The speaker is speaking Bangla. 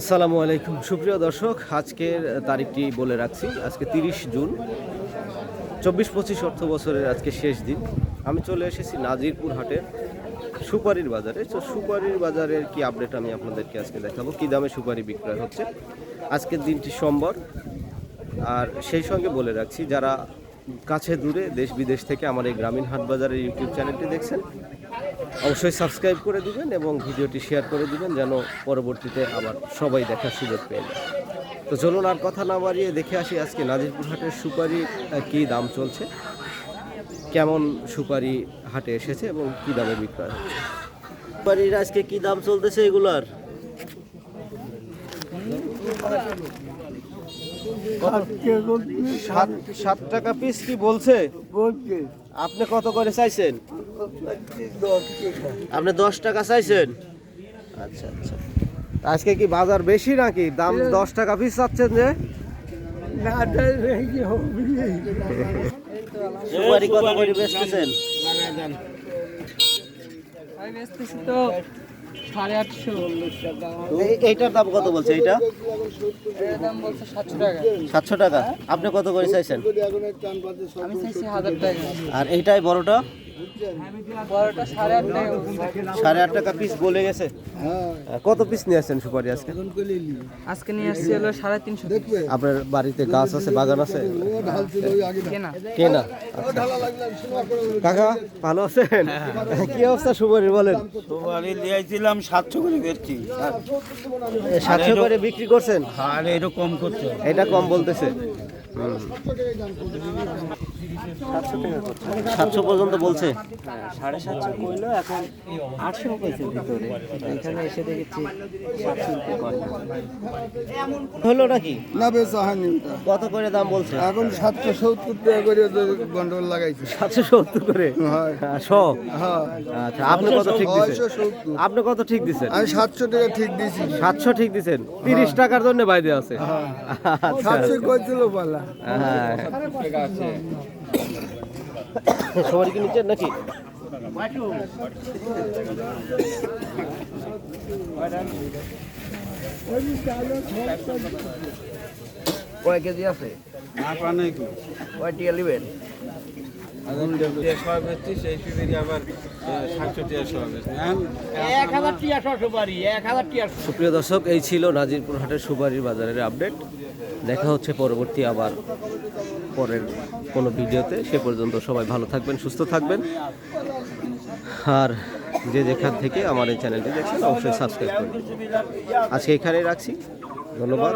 আসসালামু আলাইকুম। সুপ্রিয় দর্শক, আজকের তারিখটি বলে রাখছি। আজকে তিরিশ জুন। চব্বিশ পঁচিশ অর্থ বছরের আজকে শেষ দিন। আমি চলে এসেছি নাজিরপুর হাটের সুপারির বাজারে। তো সুপারির বাজারের কি আপডেট আমি আপনাদেরকে আজকে দেখাবো? কী দামে সুপারি বিক্রয় হচ্ছে? আজকের দিনটি সোমবার। আর সেই সঙ্গে বলে রাখছি, যারা কাছে দূরে দেশ বিদেশ থেকে আমার এই গ্রামীণ হাট বাজারের ইউটিউব চ্যানেলটি দেখছেন অবশ্যই সাবস্ক্রাইব করে দিবেন এবং ভিডিওটি শেয়ার করে দিবেন যেন পরবর্তীতে আবার সবাই দেখার সুযোগ পেয়ে তো চলুন আর কথা না বাড়িয়ে দেখে আসি আজকে নাজিরপুর হাটের সুপারি কী দাম চলছে? কেমন সুপারি হাটে এসেছে এবং কী দামে বিক্রয় হচ্ছে? সুপারির আজকে কী দাম চলতেছে এগুলার? সাত সাত টাকা পিস কি বলছে। আপনি কত করে চাইছেন? আপনি দশ টাকা চাইছেন? আচ্ছা আচ্ছা। আজকে কি বাজার বেশি নাকি? দাম দশ টাকা পিস চাচ্ছেন যে? সুপারি কত করে বেচতেছেন? সাড়ে আটশো। এইটার দাম কত বলছে এইটা? এর দাম বলছে সাতশো টাকা। আপনি কত করে চাইছেন? আমি চাইছি হাজার টাকা। আর এইটাই বড়টা? বড়টা সাড়ে আট টাকা সাড়ে আট টাকা পিস বলে গেছে? কত পিস নিয়ে আসছেন সুপারি আজকে? আজকে নিয়ে আসছি হলো সাড়ে তিনশো আপনার বাড়িতে গাছ আছে বাগান আছে? কেনা। আচ্ছা। কাকা ভালো আছেন? কি অবস্থা সুপারি বলেন তোমারে দিয়েছিলাম সাতশো করে বেচছি। সাতশো করে বিক্রি করছেন? আর কম করছে। এটা কম বলতেছে। সাতশো পর্যন্ত বলছে। সাড়ে সাতশো কইলো এখন আটশো কইছে ভিতরে। এখানে এসে দেখেছি সাতশো হলো নাকি? না বেচা হয়নি কত করে দাম বলছে? এখন সাতশো সত্তর টাকা করে গন্ডগোল লাগাইছে। সাতশো সত্তর করে? হয়। হ্যাঁ, হ্যাঁ। আচ্ছা আপনি কত ঠিক দিচ্ছেন আপনি কত ঠিক দিচ্ছেন আমি সাতশো টাকা ঠিক দিয়েছি সাতশো ঠিক দিচ্ছেন তিরিশ টাকার জন্য বাইরে আছে। আচ্ছা। সাতশো কইছিল পালা। হ্যাঁ। সবারই কি নিচ্ছেন নাকি? কয় কেজি আছে? নেবেন? সুপ্রিয় দর্শক এই ছিল নাজিরপুর হাটের সুপারির বাজারের আপডেট। দেখা হচ্ছে পরবর্তী আবার। পরের কোনো ভিডিওতে, সে পর্যন্ত সবাই ভালো থাকবেন, সুস্থ থাকবেন। আর যে যেখান থেকে আমার এই চ্যানেলটি দেখছেন, অবশ্যই সাবস্ক্রাইব করবেন। আজকে এখানেই রাখছি। ধন্যবাদ।